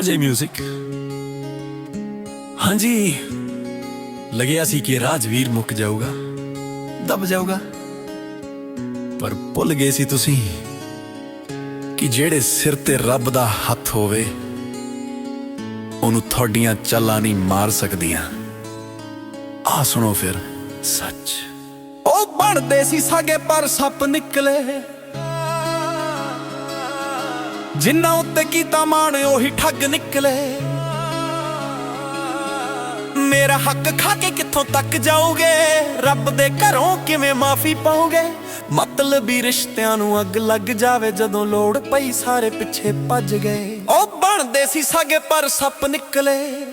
ਆਰਜੇ 뮤직 ਹਾਂਜੀ। ਲੱਗਿਆ ਸੀ ਕਿ ਰਾਜਵੀਰ ਮੁੱਕ ਜਾਊਗਾ। ਦਬ ਜਾਊਗਾ। ਪਰ ਭੁੱਲ ਗਏ ਸੀ ਤੁਸੀਂ ਕਿ ਜਿਹੜੇ ਸਿਰ ਤੇ ਰੱਬ ਦਾ ਹੱਥ ਹੋਵੇ, ਉਹਨੂੰ ਤੁਹਾਡੀਆਂ ਚਾਲਾਂ ਨਹੀਂ ਮਾਰ ਸਕਦੀਆਂ। ਆ ਸੁਣੋ ਫਿਰ। ਸੱਚ। ਉਹ ਬਣਦੇ ਸੀ ਸਾਗੇ ਪਰ ਸੱਪ ਨਿਕਲੇ। ਜਿੰਨਾ ਉੱਤੇ ਕੀਤਾ ਮਾਣ, ਉਹੀ ਠੱਗ ਨਿਕਲੇ। ਮੇਰਾ ਹੱਕ ਖਾ ਕੇ ਕਿੱਥੋਂ ਤੱਕ ਜਾਓਗੇ? ਰੱਬ ਦੇ ਘਰੋਂ ਕਿਵੇਂ ਮਾਫੀ ਪਾਓਗੇ? ਮਤਲਬੀ ਰਿਸ਼ਤਿਆਂ ਨੂੰ ਅੱਗ ਲੱਗ ਜਾਵੇ, ਜਦੋਂ ਲੋੜ ਪਈ ਸਾਰੇ ਪਿੱਛੇ ਭੱਜ ਗਏ। ਉਹ ਬਣਦੇ ਸੀ ਸਾਗੇ ਪਰ ਸੱਪ ਨਿਕਲੇ।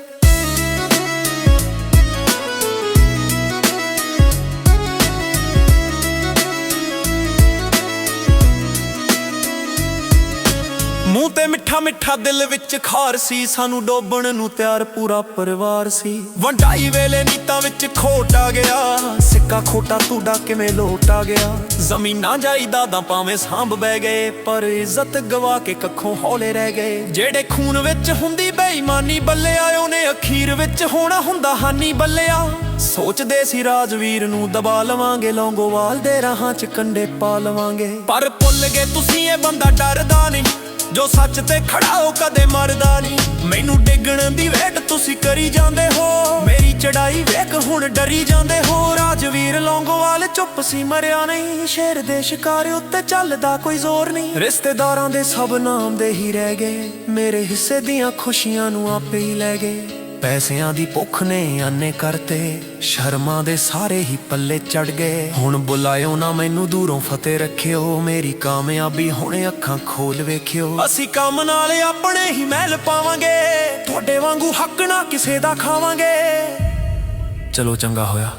ਮੂੰਹ ਤੇ ਮਿੱਠਾ ਮਿੱਠਾ ਦਿਲ ਵਿੱਚ ਖਾਰ ਸੀ, ਸਾਨੂੰ ਡੋਬਣ ਨੂੰ ਤਿਆਰ ਪੂਰਾ ਪਰਿਵਾਰ ਸੀ। ਵੰਡਾਈ ਵੇਲੇ ਨੀਤਾਂ ਵਿੱਚ ਖੋਟ ਗਿਆ, ਸਿੱਕਾ ਖੋਟਾ ਟੂਡਾ ਕਿਵੇਂ ਲੋਟ ਗਿਆ? ਜ਼ਮੀਨਾਂ ਜਾਇਦਾਦਾਂ ਭਾਵੇਂ ਸਾਂਭ ਬਹਿ ਗਏ, ਪਰ ਇੱਜ਼ਤ ਗਵਾ ਕੇ ਕੱਖੋਂ ਹੌਲੇ ਰਹਿ ਗਏ। ਜਿਹੜੇ ਖੂਨ ਵਿੱਚ ਹੁੰਦੀ ਬੇਈਮਾਨੀ ਬੱਲਿਆ, ਉਹਨੇ ਅਖੀਰ ਵਿੱਚ ਹੋਣਾ ਹੁੰਦਾ ਹਾਨੀ ਬੱਲਿਆ। ਸੋਚਦੇ ਸੀ ਰਾਜਵੀਰ ਨੂੰ ਦਬਾ ਲਵਾਂਗੇ, ਲੌਂਗੋਵਾਲ ਦੇ ਰਾਹਾਂ 'ਚ ਕੰਡੇ ਪਾ ਲਵਾਂਗੇ। ਪਰ ਭੁੱਲ ਗਏ ਤੁਸੀਂ, ਇਹ ਬੰਦਾ ਡਰਦਾ ਨਹੀਂ। ਜੋ ਸੱਚ ਤੇ ਖੜਾ ਹੋ ਕਦੇ ਮਰਦਾ ਨਹੀਂ ਮੈਨੂੰ ਡਿੱਗਣ ਦੀ ਵੇਟ ਤੁਸੀਂ ਕਰੀ ਜਾਂਦੇ ਹੋ। ਮੇਰੀ ਚੜਾਈ ਵੇਖ, ਹੁਣ ਡਰੀ ਜਾਂਦੇ ਹੋ। ਰਾਜਵੀਰ ਲੌਂਗੋਵਾਲ ਚੁੱਪ ਸੀ, ਮਰਿਆ ਨਹੀਂ। ਸ਼ੇਰ ਦੇ ਸ਼ਿਕਾਰ ਉੱਤੇ ਚੱਲਦਾ ਕੋਈ ਜ਼ੋਰ ਨਹੀਂ। ਰਿਸ਼ਤੇਦਾਰਾਂ ਦੇ ਸਭ ਨਾਮ ਦੇ ਹੀ ਰਹਿ ਗਏ। ਮੇਰੇ ਹਿੱਸੇ ਦੀਆਂ ਖੁਸ਼ੀਆਂ ਨੂੰ ਆਪੇ ਹੀ ਲੈ ਗਏ। ਪੈਸਿਆਂ ਦੀ ਭੁੱਖ ਨੇ ਆਨੇ ਕਰਤੇ, ਸ਼ਰਮਾਂ ਦੇ ਸਾਰੇ ਹੀ ਪੱਲੇ ਚੜ ਗਏ। ਹੁਣ ਬੁਲਾਇਓ ਨਾ ਮੈਨੂੰ ਦੂਰੋਂ ਫਤਿਹ ਰੱਖਿਓ, ਮੇਰੀ ਕਾਮਯਾਬੀ ਹੁਣੇ ਅੱਖਾਂ ਖੋਲ ਵੇਖਿਓ। ਅਸੀਂ ਕੰਮ ਨਾਲ ਆਪਣੇ ਹੀ ਮਹਿਲ ਪਾਵਾਂਗੇ, ਤੁਹਾਡੇ ਵਾਂਗੂ ਹੱਕ ਨਾ ਕਿਸੇ ਦਾ ਖਾਵਾਂਗੇ। ਚਲੋ ਚੰਗਾ ਹੋਇਆ,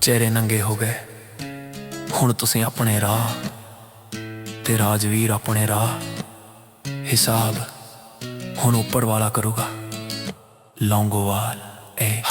ਚਿਹਰੇ ਨੰਗੇ ਹੋ ਗਏ। ਹੁਣ ਤੁਸੀਂ ਆਪਣੇ ਰਾਹ ਤੇ ਰਾਜਵੀਰ ਆਪਣੇ ਰਾਹ, ਹਿਸਾਬ ਹੁਣ ਉੱਪਰ ਵਾਲਾ ਕਰੂਗਾ। ਲੌਂਗੋਵਾਲ ਏ